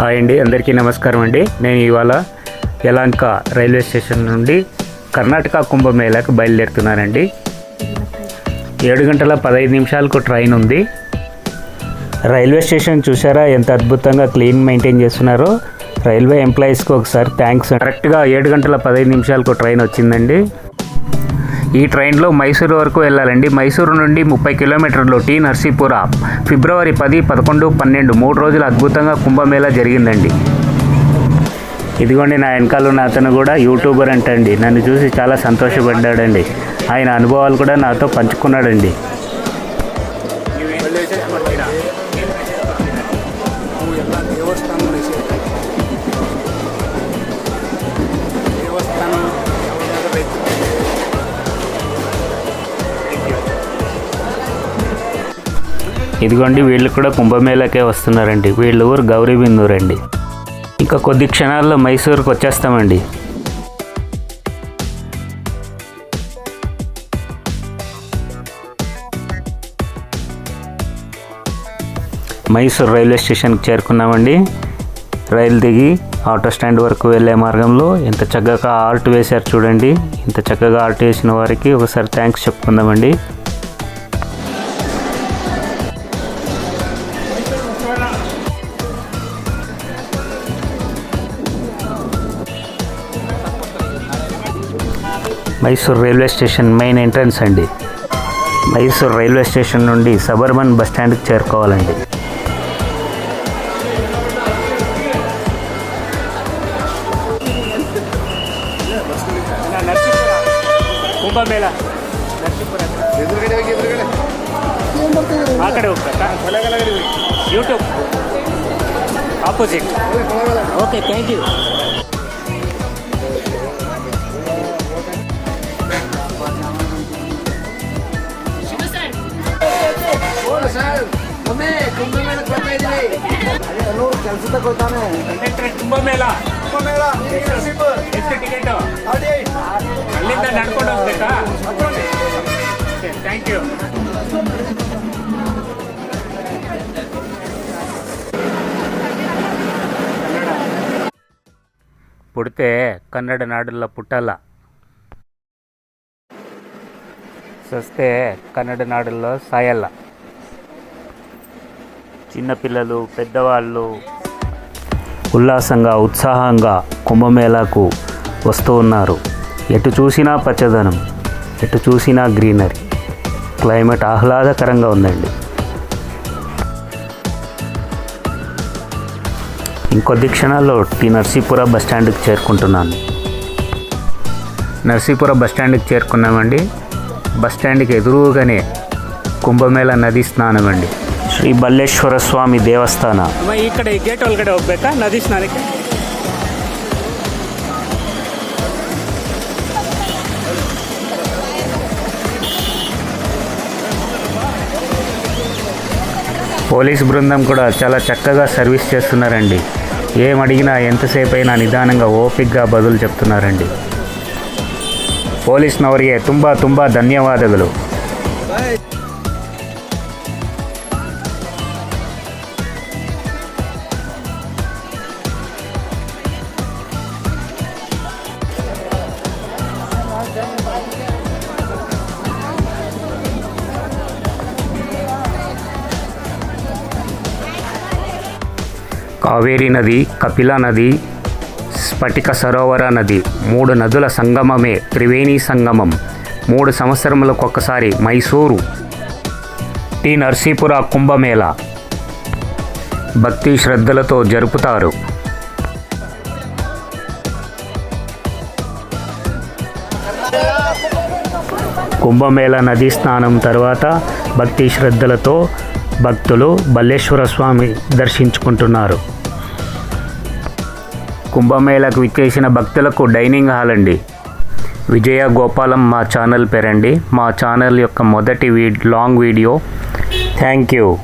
Hi అండి అందరికీ నమస్కారం అండి. నేను ఇవాళ యలాంక రైల్వే స్టేషన్ నుండి కర్ణాటక కుంభమేళాకు బయలుదేరుతున్నానండి. ఏడు గంటల పదహైదు నిమిషాలకు ట్రైన్ ఉంది. రైల్వే స్టేషన్ చూసారా ఎంత అద్భుతంగా క్లీన్ మెయింటైన్ చేస్తున్నారో. రైల్వే ఎంప్లాయీస్కి ఒకసారి థ్యాంక్స్ కరెక్ట్గా ఏడు గంటల పదహైదు నిమిషాలకు ట్రైన్ వచ్చిందండి. ఈ ట్రైన్లో మైసూరు వరకు వెళ్ళాలండి. మైసూరు నుండి ముప్పై కిలోమీటర్లు టీ నర్సీపుర. ఫిబ్రవరి పది పదకొండు పన్నెండు మూడు రోజులు అద్భుతంగా కుంభమేళా జరిగిందండి. ఇదిగోండి నా వెనకాల ఉన్న అతను కూడా యూట్యూబర్ అంటండి. నన్ను చూసి చాలా సంతోషపడ్డాడండి. ఆయన అనుభవాలు కూడా నాతో పంచుకున్నాడండి. ఇదిగోండి వీళ్ళు కూడా కుంభమేళాకే వస్తున్నారండి. వీళ్ళ ఊరు గౌరీబిందూరు అండి ఇంకా కొద్ది క్షణాల్లో మైసూర్కి వచ్చేస్తామండి. మైసూర్ రైల్వే స్టేషన్కి చేరుకున్నామండి. రైలు దిగి ఆటో స్టాండ్ వరకు వెళ్ళే మార్గంలో ఎంత చక్కగా ఆర్ట్ వేశారు చూడండి. ఇంత చక్కగా ఆర్ట్ వేసిన వారికి ఒకసారి thanks చెప్పుకుందామండి. Mysore railway station main entrance అండి. మైసూర్ రైల్వే స్టేషన్ నుండి సబర్బన్ బస్ స్టాండ్కి చేరుకోవాలండి. YouTube. Opposite. Okay thank you ಪುಡತೆ ಪುಡ್ತೆ ಕನ್ನಡ ನಾಡಲ್ಲ ಪುಟ್ಟಲ್ಲ. ಸಸ್ತೆ ಕನ್ನಡ ನಾಡಲ್ಲ ಸಾಯಲ್ಲ. చిన్నపిల్లలు పెద్దవాళ్ళు ఉల్లాసంగా ఉత్సాహంగా కుంభమేళాకు వస్తూ ఉన్నారు. ఎటు చూసినా పచ్చదనం ఎటు చూసినా గ్రీనరీ. క్లైమేట్ ఆహ్లాదకరంగా ఉందండి. ఇంకొద్ది క్షణాల్లో టీ నర్సీపుర బస్ స్టాండ్కి చేరుకుంటున్నాను. నర్సీపుర బస్ స్టాండ్కి చేరుకున్నామండి. బస్ స్టాండ్కి ఎదురుగానే కుంభమేళ నది స్నానం అండి శ్రీ బల్లేశ్వర ಸ್ವಾಮಿ ದೇವಸ್ಥಾನ ಅಮ್ಮ ಈ ಕಡೆ ಈ ಗೇಟ್ ಒಳಗಡೆ ಹೋಗ್ಬೇಕಾ ನದಿ ಸ್ನಾನಕ್ಕೆ పోలీస్ బృందం కూడా చాలా చక్కగా సర్వీస్ చేస్తున్నారండి ఏం అడిగినా ఎంతసేపు అయినా నిదానంగా ఓపిక్గా బదులు చెప్తున్నారండి ಪೊಲೀಸ್ನವರಿಗೆ ತುಂಬ ತುಂಬ ಧನ್ಯವಾದಗಳು కావేరీ నది కపిలా నది స్ఫటిక సరోవర నది మూడు నదుల సంగమమే త్రివేణి సంగమం. మూడు సంవత్సరములకు ఒక్కసారి మైసూరు టి. నర్సీపుర కుంభమేళ భక్తి శ్రద్ధలతో జరుపుతారు. కుంభమేళ నదీ స్నానం తర్వాత భక్తి శ్రద్ధలతో భక్తులు బల్లేశ్వర స్వామి దర్శించుకుంటున్నారు. కుంభమేళకు విచ్చేసిన భక్తులకు డైనింగ్ హాల్ అండి విజయ గోపాలం మా ఛానల్ పేరండి. మా ఛానల్ యొక్క మొదటి vlog video. Thank you.